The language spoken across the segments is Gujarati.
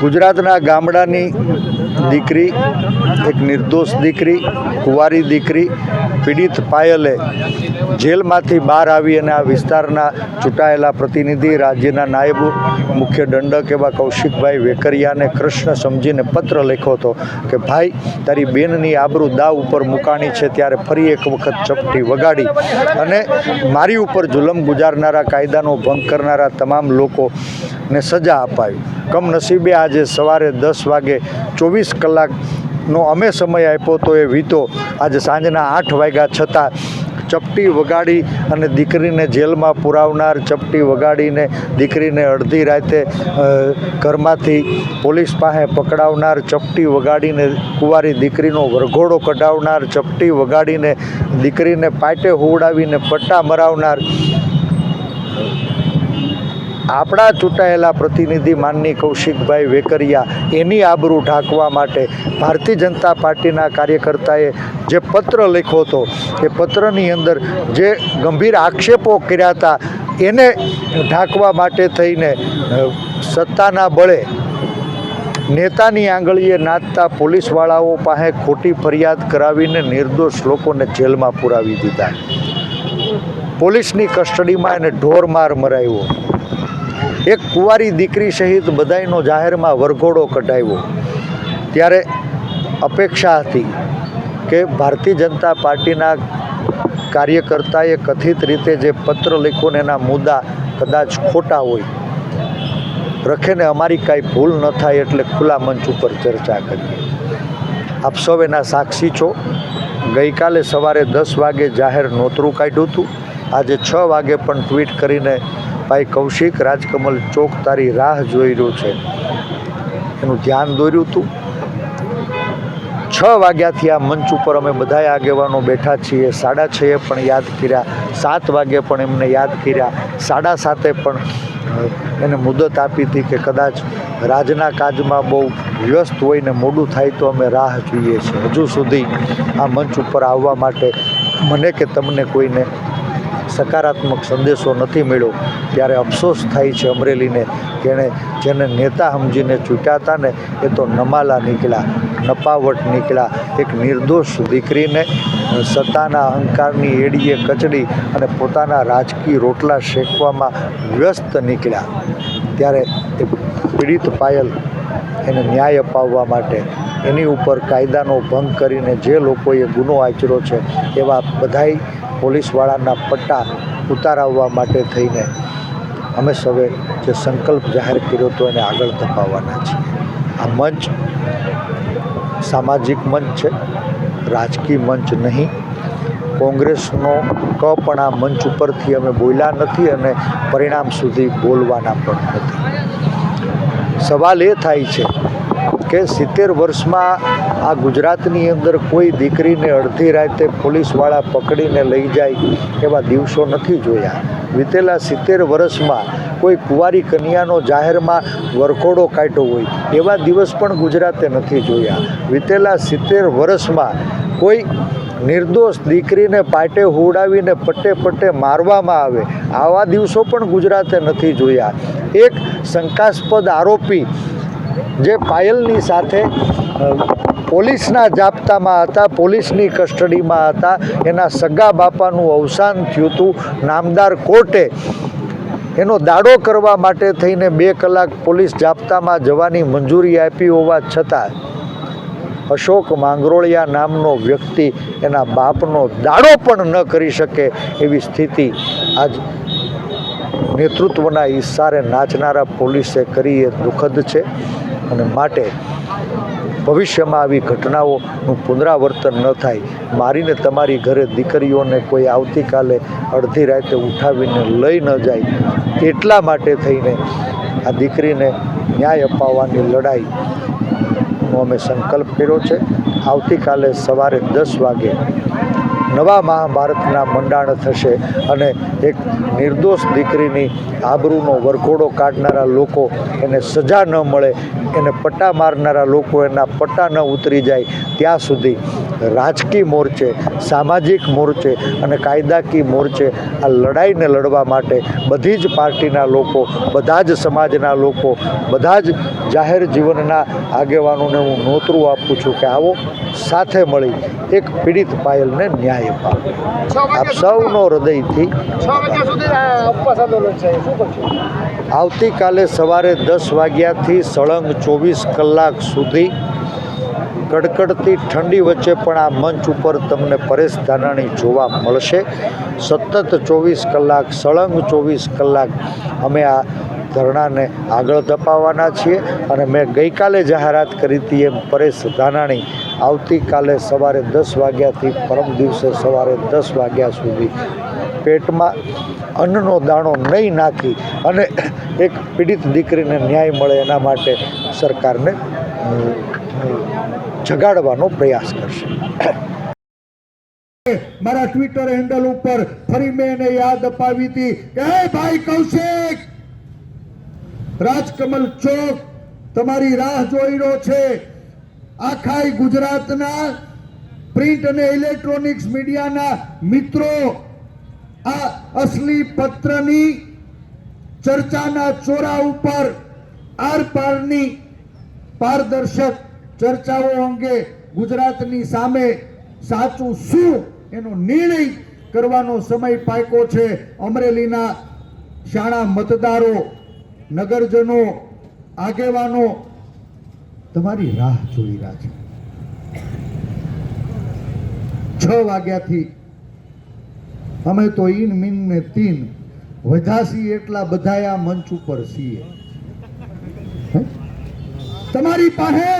ગુજરાતના ગામડાની દીકરી, એક નિર્દોષ દીકરી, કુંવારી દીકરી, પીડિત પાયલે જેલમાંથી બહાર આવી અને આ વિસ્તારના ચૂંટાયેલા પ્રતિનિધિ, રાજ્યના નાયબ મુખ્ય દંડક એવા કૌશિકભાઈ વેકરિયાને કૃષ્ણ સમજીને પત્ર લખ્યો હતો કે, ભાઈ, તારી બેનની આબરૂ દાવ ઉપર મુકાણી છે, ત્યારે ફરી એક વખત ચપટી વગાડી અને મારી ઉપર જુલમ ગુજારનારા, કાયદાનો ભંગ કરનારા તમામ લોકોને સજા અપાવી. કમનસીબે આજે સવારે દસ વાગે ચોવીસ કલાકનો અમે સમય આપ્યો તો એ વીતો આજે સાંજના આઠ વાગ્યા છતાં ચપટી વગાડી અને દીકરીને જેલમાં પુરાવનાર ચપટી વગાડીને દીકરીને અડધી રાતે ઘરમાંથી પોલીસ પાસે પકડાવનાર ચપટી વગાડીને કુંવારી દીકરીનો વરઘોડો કઢાવનાર ચપટી વગાડીને દીકરીને પાટે હોવડાવીને પટ્ટા મરાવનાર આપણા ચૂંટાયેલા પ્રતિનિધિ માનની કૌશિકભાઈ વેકરિયા એની આબરૂ ઢાંકવા માટે ભારતીય જનતા પાર્ટીના કાર્યકર્તાએ જે પત્ર લખ્યો હતો, એ પત્રની અંદર જે ગંભીર આક્ષેપો કર્યા હતા, એને ઢાંકવા માટે થઈને સત્તાના બળે નેતાની આંગળીએ નાચતા પોલીસવાળાઓ પાસે ખોટી ફરિયાદ કરાવીને નિર્દોષ લોકોને જેલમાં પુરાવી દીધા. પોલીસની કસ્ટડીમાં એને ઢોરમાર મરાવ્યો એક કુંવારી દીકરી સહિત બધાયનો જાહેરમાં વરઘોડો કઢાવ્યો. ત્યારે અપેક્ષા હતી કે ભારતીય જનતા પાર્ટીના કાર્યકર્તાએ કથિત રીતે જે પત્ર લખ્યો ને એના મુદ્દા કદાચ ખોટા હોય. રખેને અમારી કાંઈ ભૂલ ન થાય એટલે ખુલ્લા મંચ ઉપર ચર્ચા કરીએ. આપ સૌ એના સાક્ષી છો. ગઈકાલે સવારે દસ વાગે જાહેર નોતરું કાઢ્યું હતું. આજે છ વાગે પણ ટ્વીટ કરીને ભાઈ કૌશિક, રાજકમલ ચોક તારી રાહ જોઈ રહ્યો છે. એનું ધ્યાન દોર્યું હતું છ વાગ્યાથી આ મંચ ઉપર અમે બધા આગેવાનો બેઠા છીએ. સાડા છએ પણ યાદ કર્યા. સાત વાગે પણ એમને યાદ કર્યા. સાડા સાતે પણ એને મુદત આપી હતી કે કદાચ રાજના કાજમાં બહુ વ્યસ્ત હોય ને મોડું થાય તો અમે રાહ જોઈએ છીએ. હજુ સુધી આ મંચ ઉપર આવવા માટે મને કે તમને કોઈને સકારાત્મક સંદેશો નથી મળ્યો, ત્યારે અફસોસ થાય છે અમરેલીને એણે જેને નેતા સમજીને ચૂંટ્યા હતા ને, એ તો નમાલા નીકળ્યા, નપાવટ નીકળ્યા. એક નિર્દોષ દીકરીને સત્તાના અહંકારની એડીએ કચડી અને પોતાના રાજકીય રોટલા શેકવામાં વ્યસ્ત નીકળ્યા. ત્યારે એ પીડિત પાયલ એને ન્યાય અપાવવા માટે એની ઉપર કાયદાનો ભંગ કરીને જે લોકોએ ગુનો આચર્યો છે, એવા બધાય પોલીસવાળાના પટ્ટા ઉતારાવવા માટે થઈને અમે સૌએ જે સંકલ્પ જાહેર કર્યો હતો એને આગળ ધપાવવાના છીએ. આ મંચ સામાજિક મંચ છે, રાજકીય મંચ નહીં. કોંગ્રેસનો ક પણ આ મંચ ઉપરથી અમે બોલ્યા નથી અને પરિણામ સુધી બોલવાના પણ નથી. સવાલ એ થાય છે કે સિત્તેર વર્ષમાં આ ગુજરાતની અંદર કોઈ દીકરીને અડધી રાતે પોલીસવાળા પકડીને લઈ જાય એવા દિવસો નથી જોયા. વીતેલા સિત્તેર વર્ષમાં કોઈ કુંવારી કન્યાનો જાહેરમાં વરઘોડો કાઢ્યો હોય, એવા દિવસ પણ ગુજરાતે નથી જોયા. વીતેલા સિત્તેર વર્ષમાં કોઈ નિર્દોષ દીકરીને પાટે હુડાવીને પટ્ટે પટ્ટે મારવામાં આવે, આવા દિવસો પણ ગુજરાતે નથી જોયા. એક શંકાસ્પદ આરોપી જે પાયલની સાથે પોલીસના જાપ્તામાં હતા, પોલીસની કસ્ટડીમાં હતા, એના સગા બાપાનું અવસાન થયું હતું નામદાર કોર્ટે. એનો દાડો કરવા માટે થઈને બે કલાક પોલીસ જાપ્તામાં જવાની મંજૂરી આપી હોવા છતાં, અશોક માંગરોળિયા નામનો વ્યક્તિ એના બાપનો દાડો પણ ન કરી શકે એવી સ્થિતિ આજ નેતૃત્વના ઈશારે નાચનારા પોલીસે કરી એ દુઃખદ છે અને માટે ભવિષ્યમાં આવી ઘટનાઓનું પુનરાવર્તન ન થાય. મારીને તમારી ઘરે દીકરીઓને કોઈ આવતીકાલે અડધી રાતે ઉઠાવીને લઈ ન જાય. એટલા માટે થઈને આ દીકરીને ન્યાય અપાવવાની લડાઈનો અમે સંકલ્પ કર્યો છે. આવતીકાલે સવારે દસ વાગે નવા મહાભારતના મંડાણ થશે અને એક નિર્દોષ દીકરીની આબરૂનો વરઘોડો કાઢનારા લોકો એને સજા ન મળે, એને પટ્ટા મારનારા લોકો એના પટ્ટા ન ઉતરી જાય, ત્યાં સુધી રાજકીય મોરચે, સામાજિક મોરચે અને કાયદાકીય મોરચે આ લડાઈને લડવા માટે બધી જ પાર્ટીના લોકો, બધા જ સમાજના લોકો, બધા જ જાહેર જીવનના આગેવાનોને હું નોતરું આપું છું કે આવો સાથે મળી એક પીડિત પાયલને ન્યાય અપાવે આપ સૌનો હૃદયથી આવતીકાલે સવારે દસ વાગ્યાથી સળંગ ચોવીસ કલાક સુધી કડકડતી ઠંડી વચ્ચે પણ આ મંચ ઉપર તમને પરેશ ધાનાણી જોવા મળશે. સતત ચોવીસ કલાક સળંગ ચોવીસ કલાક અમે આ ધરણાને આગળ ધપાવવાના છીએ અને મેં ગઈકાલે જાહેરાત કરી હતી એમ પરેશ ધાનાણી. આવતીકાલે સવારે દસ વાગ્યાથી પરમ દિવસે સવારે દસ વાગ્યા સુધી પેટમાં અન્નનો દાણો નહીં નાખી અને એક પીડિત દીકરીને ન્યાય મળે એના માટે સરકારને જગાડવાનો પ્રયાસ કરશે. મારા ટ્વિટર હેન્ડલ ઉપર ફરી મેં એને યાદ અપાવી હતી. કે ભાઈ કૌશિક! રાજકમલ ચોક તમારી રાહ જોઈ રહ્યો છે. આખાય ગુજરાતના પ્રિન્ટ અને ઇલેક્ટ્રોનિક્સ મીડિયાના મિત્રો, આ અસલી પત્રની ચર્ચાના ચોરા ઉપર આરપારની પારદર્શક ચર્ચાઓ અંગે ગુજરાતની સામે સાચું શું એનો નિર્ણય કરવાનો સમય પાક્યો છે. અમરેલીના શાળા મતદારો નગરજનો, આગેવાનો, તમારી રાહ જોઈ રહ્યા છે. છ વાગ્યાથી અમે તો ઈન મીન ને તીન વધાસી એટલા બધાયા મંચ ઉપર છીએ. તમારી પાસે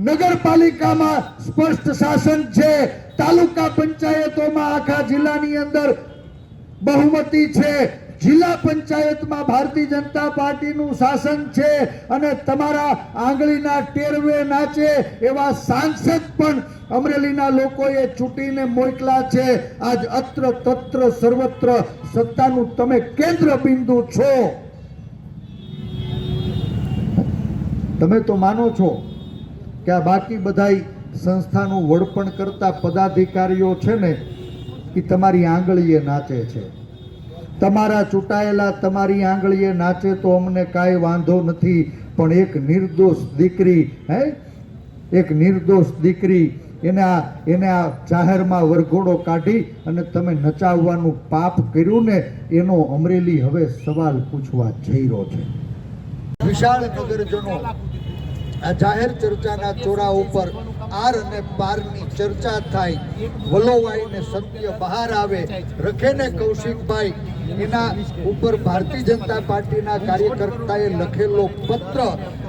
નગરપાલિકામાં સ્પષ્ટ શાસન છે, તાલુકા પંચાયતોમાં આખા જિલ્લાની અંદર બહુમતી છે જિલ્લા પંચાયતમાં ભારતીય જનતા પાર્ટીનું શાસન છે અને તમારા આંગળીના ટેરવે નાચે એવા સાંસદ પણ અમરેલીના લોકોએ ચૂંટીને મોકલા છે. આજ અત્ર તત્ર સર્વત્ર સત્તાનું તમે કેન્દ્ર બિંદુ છો. તમે તો માનો છો કે આ બાકી બધાય સંસ્થાનું વડપણ કરતા પદાધિકારીઓ છે ને એ તમારી આંગળીએ નાચે છે. તમારા ચૂંટાયેલા તમારી આંગળીએ નાચે તો અમને કાંઈ વાંધો નથી, પણ એક નિર્દોષ દીકરી, હે? એક નિર્દોષ દીકરી એને આ એને આ જાહેરમાં વરઘોડો કાઢી અને તમે નચાવવાનું પાપ કર્યું ને, એનો અમરેલી હવે સવાલ પૂછવા જઈ રહ્યો છે. વિશાળ નગરજનો, આ જાહેર ચર્ચાના ચોરા ઉપર આર અને પારની ચર્ચા થાય. વલોવાઈને સત્ય બહાર આવે. રખેને કૌશિકભાઈ, એના ઉપર ભારતીય જનતા પાર્ટીના કાર્યકર્તાએ લખેલો પત્ર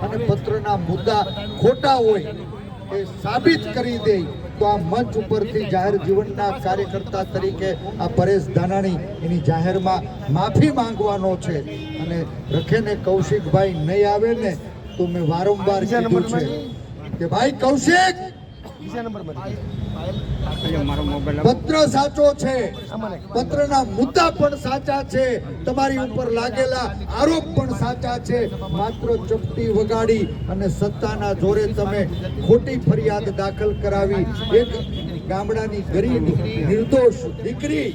અને પત્રના મુદ્દા ખોટા હોય એ સાબિત કરી દે તો આ મંચ ઉપરથી જાહેર જીવનના કાર્યકર્તા તરીકે આ પરેશ ધાનાણી એની જાહેરમાં માફી માંગવાનો છે. અને રખેને કૌશિકભાઈ નહીં આવે ને, તો મેં વારંવાર કીધું છે. કે ભાઈ કૌશિક! બીજા નંબર પત્ર સાચો છે. પત્રના મુદ્દા પણ સાચા છે. તમારી ઉપર લાગેલા આરોપ પણ સાચા છે. માત્ર ચપટી વગાડી અને સત્તાના જોરે તમે ખોટી ફરિયાદ દાખલ કરાવી. એક ગામડાની ગરીબ નિર્દોષ દીકરી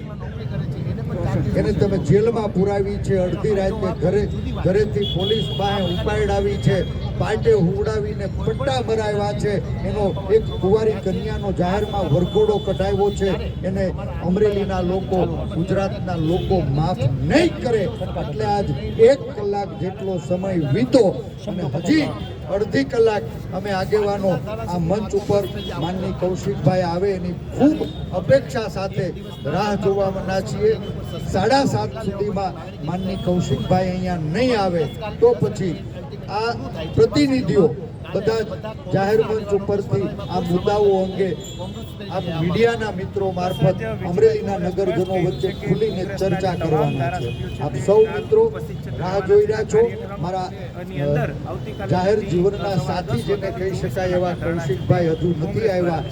એને તમે જેલમાં પુરાવી છે. અડધી રાતે ઘરે ઘરેથી પોલીસ પાસે ઉપાડાવી છે. પાટે હુવડાવીને પટ્ટા ભરાવ્યા છે. એનો એક કુંવારી કન્યાનો જાહેરમાં વરઘોડો કઢાવ્યો છે. એને અમરેલીના લોકો, ગુજરાતના લોકો માફ નહીં કરે. એટલે આજ એક કલાક જેટલો સમય વીતો અને હજી અડધી કલાક અમે આગેવાનો આ મંચ ઉપર માનની કૌશિકભાઈ આવે એની ખૂબ અપેક્ષા સાથે રાહ જોવાના છીએ. સાડા સાત સુધીમાં માનની કૌશિકભાઈ અહીંયા નહીં આવે તો પછી આ પ્રતિનિધિઓ બધા જાહેર મંચ ઉપરથી આ મુદ્દાઓ અંગે આ મીડિયાના મિત્રો મારફત અમરેલીના નગરજનો વચ્ચે ખુલીને ચર્ચા કરવાના છે. આપ સૌ મિત્રો રાહ જોઈ રહ્યા છો. મારા જાહેર જીવનના સાથી જેને કહી શકાય એવા કૌશિકભાઈ હજુ નથી આવ્યા.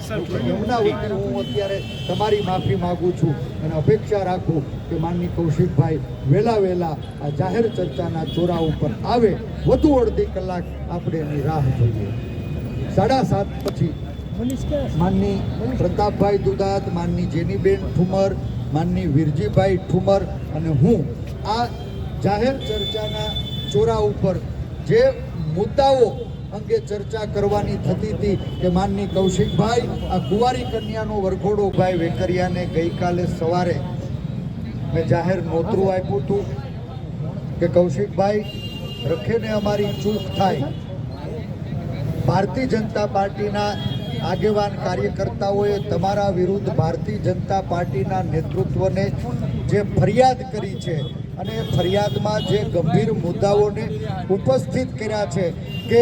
એમના વતી હું અત્યારે તમારી માફી માગું છું. અને અપેક્ષા રાખું કે માનની કૌશિકભાઈ વહેલા વહેલા આ જાહેર ચર્ચાના ચોરા ઉપર આવે વધુ અડધી કલાક આપણે એની રાહ જોઈએ. સાડા સાત પછી માનની પ્રતાપભાઈ દુદાત માનની જેનીબેન ઠુમર માનની વીરજીભાઈ ઠુમર અને હું આ જાહેર ચર્ચાના ચોરા ઉપર જે મુદ્દાઓ અંગે ચર્ચા કરવાની થતી હતી કે માનની કૌશિકભાઈ આ કુંવારી કન્યાનો વરઘોડો ભાઈ વેકરિયાને ગઈકાલે સવારે મેં જાહેર નોતરું આપ્યું હતું કે કૌશિકભાઈ રખેને અમારી ચૂક થાય. ભારતીય જનતા પાર્ટીના આગેવાન કાર્યકર્તાઓએ તમારા વિરુદ્ધ ભારતીય જનતા પાર્ટીના નેતૃત્વને જે ફરિયાદ કરી છે અને ફરિયાદમાં જે ગંભીર મુદ્દાઓને ઉપસ્થિત કર્યા છે કે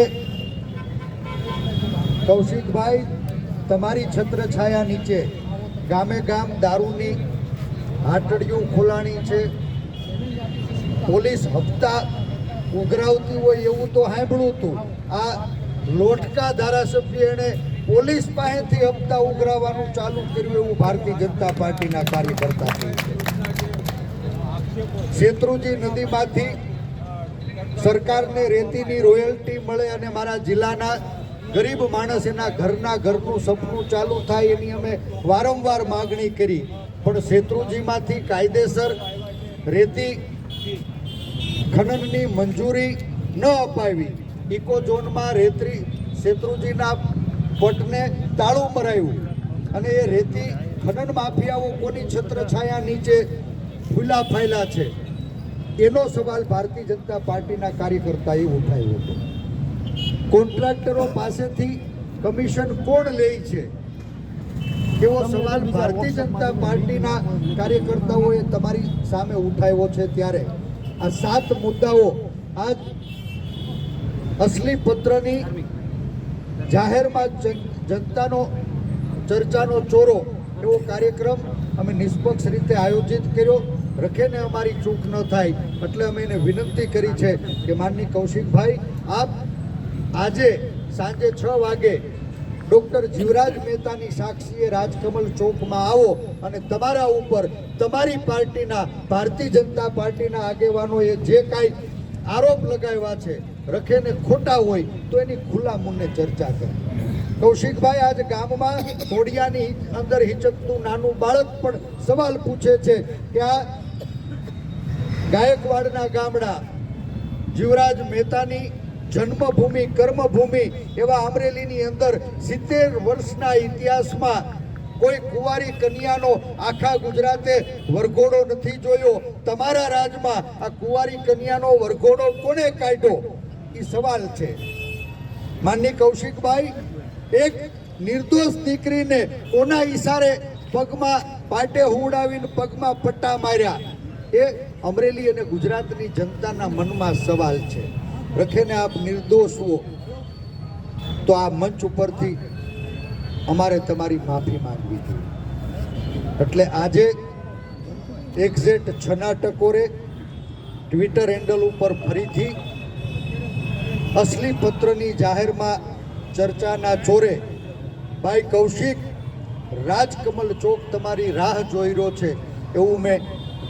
કૌશિકભાઈ, તમારી છત્રછાયા નીચે ગામે ગામ દારૂની હાટડીઓ ખોલાણી છે. પોલીસ હપ્તા ઉઘરાવતી હોય એવું તો સાંભળ્યું હતું. આ લોટકા ધારાસભ્ય એણે પોલીસ પાસેથી હપ્તા ઉઘરાવવાનું ચાલુ કર્યું એવું ભારતીય જનતા પાર્ટીના કાર્યકર્તા શેત્રુજી નદીમાંથી સરકારને રેતીની રોયલ્ટી મળે અને મારા જિલ્લાના ગરીબ માણસ એના ઘરના ઘરનું સપનું ચાલુ થાય એની અમે વારંવાર માગણી કરી. પણ શેત્રુજીમાંથી કાયદેસર રેતી ખનનની મંજૂરી ન અપાવી. ઇકો ઝોનમાં રેતી શેત્રુજીના પટને તાળું મરાયું અને એ રેતી ખનન માફિયાઓ કોની છત્રછાયા નીચે ફૂલા ફાયલા છે? એનો સવાલ ભારતીય જનતા પાર્ટીના કાર્યકર્તાએ ઉઠાવ્યો હતો. કોન્ટ્રાક્ટરો પાસેથી કમિશન કોણ લે છે? એવો સવાલ ભારતીય જનતા પાર્ટીના કાર્યકર્તાઓએ તમારી સામે ઉઠાવ્યો છે ત્યારે આ સાત મુદ્દાઓ આજ અસલી પત્રની જાહેરમાં જન- જનતાનો ચર્ચાનો ચોરો એવો કાર્યક્રમ અમે નિષ્પક્ષ રીતે આયોજિત કર્યો. રખેને અમારી ચૂક ન થાય એટલે અમે એને વિનંતી કરી છે કે માનની કૌશિકભાઈ, આપ આજે સાંજે છ વાગે ડૉક્ટર જીવરાજ મહેતાની સાક્ષીએ રાજકમલ ચોકમાં આવો અને તમારા ઉપર તમારી પાર્ટીના, ભારતીય જનતા પાર્ટીના આગેવાનોએ જે કાંઈ આરોપ લગાવ્યા છે, રખેને ખોટા હોય, તો એની ખુલ્લા મુન્ને ચર્ચા કરે. કૌશિકભાઈ, આજ ગામમાં ઘોડિયાની અંદર હિચકતું નાનું બાળક પણ સવાલ પૂછે છે કે આ ગાયકવાડના ગામડા જીવરાજ મહેતાની જન્મભૂમિ, કર્મભૂમિ એવા અમરેલીની અંદર સિત્તેર વર્ષના ઇતિહાસમાં કોઈ કુંવારી કન્યાનો આખા ગુજરાતે વરઘોડો નથી જોયો. તમારા રાજમાં આ કુંવારી કન્યાનો વરઘોડો કોને કાઢ્યો? એ સવાલ છે. માનની કૌશિકભાઈ, એક નિર્દોષ દીકરીને કોના ઈશારે પગમાં પાટે હુડાવીને પગમાં પટ્ટા માર્યા? એ અમરેલી અને ગુજરાતની જનતાના મનમાં સવાલ છે. રખેને આપ નિર્દોષ હો, તો આ મંચ ઉપરથી અમારે તમારી માફી માંગવી જોઈએ. એટલે આજે એક્ઝેટ છના ટકોરે ટ્વિટર હેન્ડલ ઉપર ફરીથી અસલી પત્રની જાહેરમાં ચર્ચાના ચોરે ભાઈ કૌશિક, રાજકમલ ચોક તમારી રાહ જોઈ રહ્યો છે એવું મેં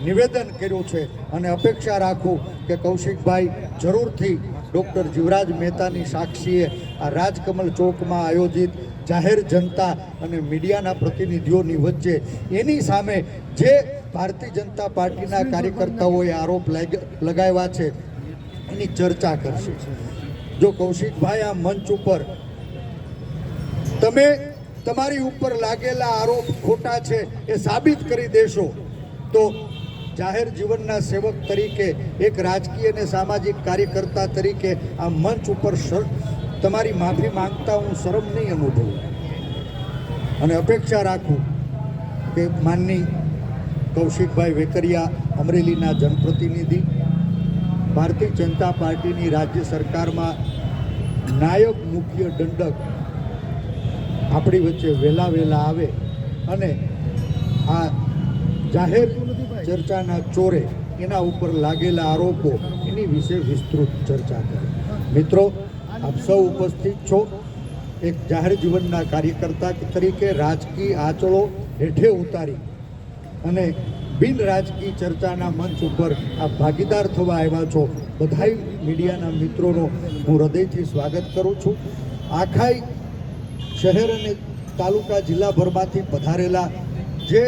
નિવેદન કર્યું છે અને અપેક્ષા રાખું કે કૌશિકભાઈ જરૂરથી ડૉક્ટર જીવરાજ મહેતાની સાક્ષીએ આ રાજકમલ ચોકમાં આયોજિત જાહેર જનતા અને મીડિયાના પ્રતિનિધિઓની વચ્ચે એની સામે જે ભારતીય જનતા પાર્ટીના કાર્યકર્તાઓએ આરોપ લાગ- લગાવ્યા છે, એની ચર્ચા કરશે. જો કૌશિકભાઈ, આ મંચ ઉપર તમે, તમારી ઉપર લાગેલા આરોપ ખોટા છે એ સાબિત કરી દેશો, તો જાહેર જીવનના સેવક તરીકે, એક રાજકીય અને સામાજિક કાર્યકર્તા તરીકે આ મંચ ઉપર તમારી માફી માંગતા હું શરમ નહીં અનુભવું. અને અપેક્ષા રાખું કે માનની કૌશિકભાઈ વેકરિયા અમરેલીના જનપ્રતિનિધિ, ભારતીય જનતા પાર્ટીની રાજ્ય સરકારમાં નાયબ મુખ્ય દંડક આપણી વચ્ચે વહેલા વહેલા આવે અને આ જાહેર ચર્ચાના ચોરે એના ઉપર લાગેલા આરોપો એની વિશે વિસ્તૃત ચર્ચા કરે. મિત્રો, આપ સૌ ઉપસ્થિત છો એક જાહેર જીવનના કાર્યકર્તા તરીકે રાજકીય આંચળો હેઠે ઉતારી અને બિન રાજકીય ચર્ચાના મંચ ઉપર આ ભાગીદાર થવા આવ્યા છો. બધાય મીડિયાના મિત્રોનો હું હૃદયથી સ્વાગત કરું છું. આખાય શહેર અને તાલુકા જિલ્લાભરમાંથી પધારેલા જે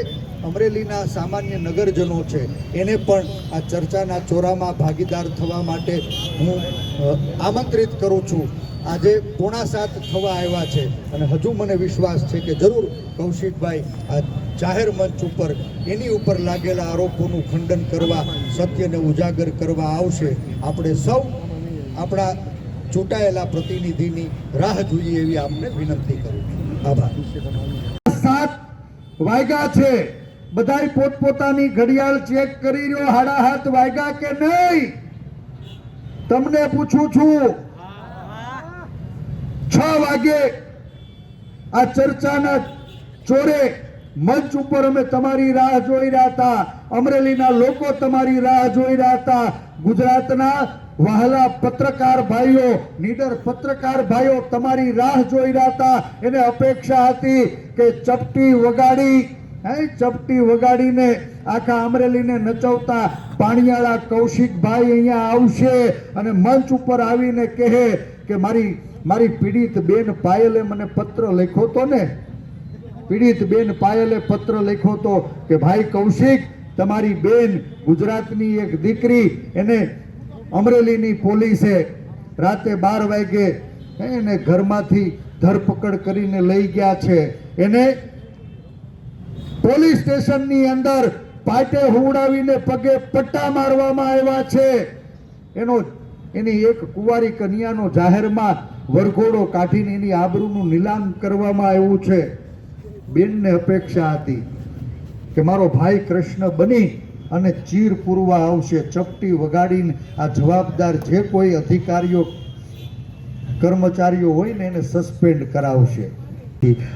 અમરેલીના સામાન્ય નગરજનો છે. એને પણ આ ચર્ચાના ચોરામાં ભાગીદાર થવા માટે હું આમંત્રિત કરું છું. આજે પોણા સાત થવા આવ્યા છે અને હજુ મને વિશ્વાસ છે કે જરૂર કૌશિકભાઈ આ જાહેર મંચ ઉપર એની ઉપર લાગેલા આરોપોનું ખંડન કરવા, સત્યને ઉજાગર કરવા આવશે. આપણે સૌ આપણા ચૂંટાયેલા પ્રતિનિધિની રાહ જોઈએ એવી આપને વિનંતી કરું આભાર. સાત વાગ્યા છે. બધાય પોતપોતાની ઘડિયાળ ચેક કરી રહ્યો, હાડા હાથ વાગ્યા કે નહીં? તમને પૂછું છું, છ વાગે આ ચર્ચાના ચોરે મંચ ઉપર અમે તમારી રાહ જોઈ રહ્યા હતા. અમરેલીના લોકો તમારી રાહ જોઈ રહ્યા હતા. ગુજરાતના વહાલા પત્રકાર ભાઈઓ, નીડર પત્રકાર ભાઈઓ તમારી રાહ જોઈ રહ્યા હતા. એને અપેક્ષા હતી કે ચપટી વગાડી હે ચપટી વગાડીને આખા અમરેલીને નચવતા પાણીયાળા કૌશિકભાઈ અહીંયા આવશે અને મંચ ઉપર આવીને કહે કે મારી મારી પીડિત બેન પાયલે મને પત્ર લખ્યો તો ને? પીડિત બેન પાયલે પત્ર લખ્યો તો કે, ભાઈ કૌશિક, તમારી બેન ગુજરાતની એક દીકરી એને અમરેલીની પોલીસે રાતે બાર વાગે એને ઘરમાંથી ધરપકડ કરીને લઈ ગયા છે. એને પોલીસ સ્ટેશનની અંદર પાટે હુવડાવીને પગે પટ્ટા મારવામાં આવ્યા છે. એનો એની એક કુંવારી કન્યાનો જાહેરમાં વરઘોડો કાઢીને એની આબરૂનું નીલામ કરવામાં આવ્યું છે. બેનને અપેક્ષા હતી કે મારો ભાઈ કૃષ્ણ બની અને ચીર પૂરવા આવશે. ચપટી વગાડીને આ જવાબદાર જે કોઈ અધિકારીઓ, કર્મચારીઓ હોય ને એને સસ્પેન્ડ કરાવશે.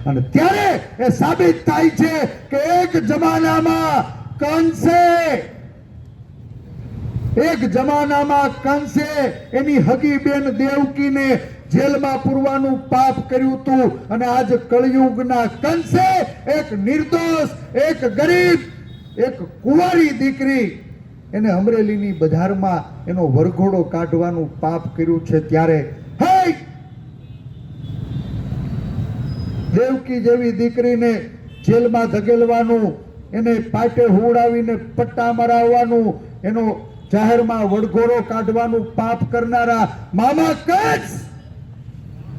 અને ત્યારે એ સાબિત થાય છે કે એક જમાનામાં કંસે, એક જમાનામાં કંસે એની હગી બેન દેવકીને જેલમાં પૂરવાનું પાપ કર્યું હતું. અને આજ કળયુગના કંસે એક નિર્દોષ, એક ગરીબ, એક કુંવારી દીકરી એને અમરેલીની બજારમાં એનો વરઘોડો કાઢવાનું પાપ કર્યું છે. ત્યારે હે દેવકી જેવી દીકરીને જેલમાં ધકેલવાનું એને પાટે હુવડાવીને પટ્ટા મરાવવાનું, એનો જાહેરમાં વડઘોડો કાઢવાનું પાપ કરનારા મામા કચ્છ!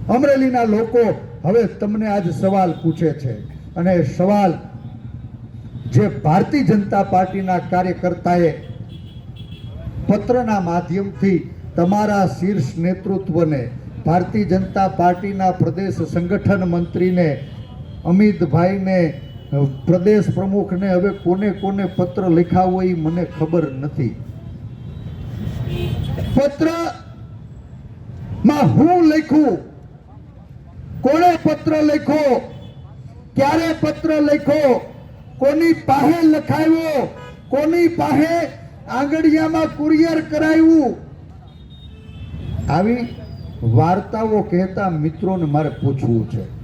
અમરેલીના લોકો હવે તમને આજ સવાલ પૂછે છે. અને સવાલ જે ભારતીય જનતા પાર્ટીના કાર્યકર્તાએ પત્રના માધ્યમથી તમારા શીર્ષ નેતૃત્વને ભારતીય જનતા પાર્ટીના પ્રદેશ સંગઠન મંત્રીને, અમિતભાઈને, પ્રદેશ પ્રમુખને હવે કોને કોને પત્ર લખાવો એ મને ખબર નથી. પત્રમાં હું લખ્યું કોણે પત્ર લખ્યો? ક્યારે પત્ર લખ્યો? કોની પાસે લખાયો કોની પાસે આંગળીયામાં કુરિયર કરાયું આવી વાર્તાઓ કહેતા મિત્રોને મારે પૂછવું છે.